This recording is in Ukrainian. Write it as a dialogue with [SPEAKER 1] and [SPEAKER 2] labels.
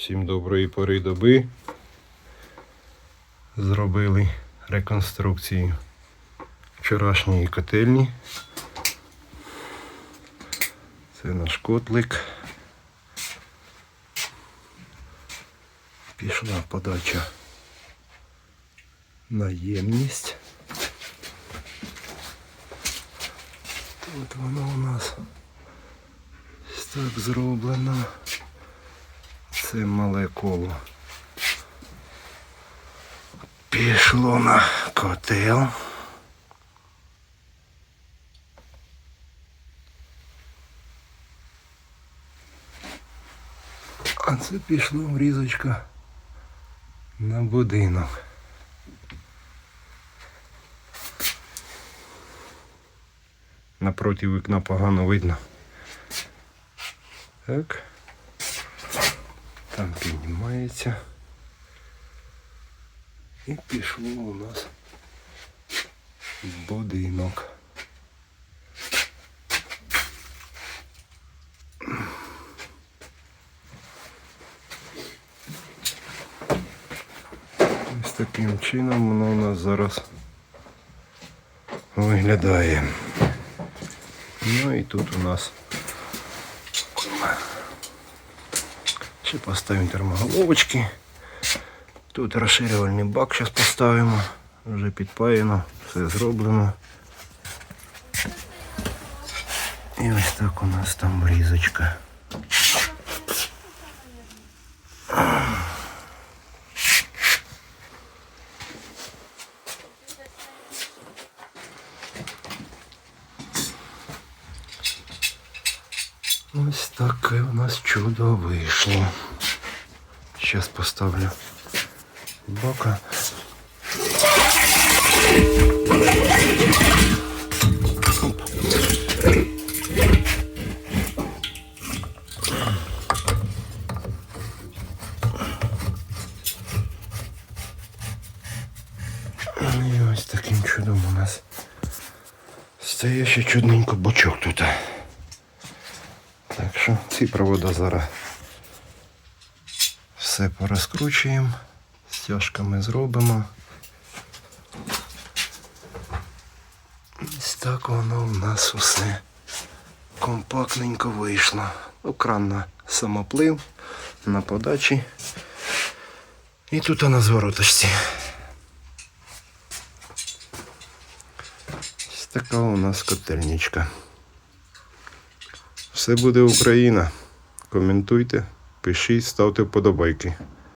[SPEAKER 1] Всім доброї пори доби. Зробили реконструкцію вчорашньої котельні. Це наш котлик. Пішла подача на ємність. От воно у нас так зроблено. Це мале коло. Пішло на котел. А це пішло врізочка на будинок. Напроти вікна погано видно. Так. Там піднімається. І пішло у нас будинок. Ось таким чином воно у нас зараз виглядає. Ну і тут у нас ще поставимо термоголовочки. Тут розширювальний бак зараз поставимо. Вже підпаяно, все зроблено. І ось так у нас там врізочка. Ось таке у нас чудо вийшло. Зараз поставлю бока. І ось таким чудом у нас стає ще чудненько бочок тут. Що ці провода зараз все порозкручуємо, стяжками зробимо. Ось так воно у нас усе компактненько вийшло. Ну, кран на самоплив, на подачі. І тут на звороточці. Ось така у нас котельничка. Все буде Україна. Коментуйте, пишіть, ставте вподобайки.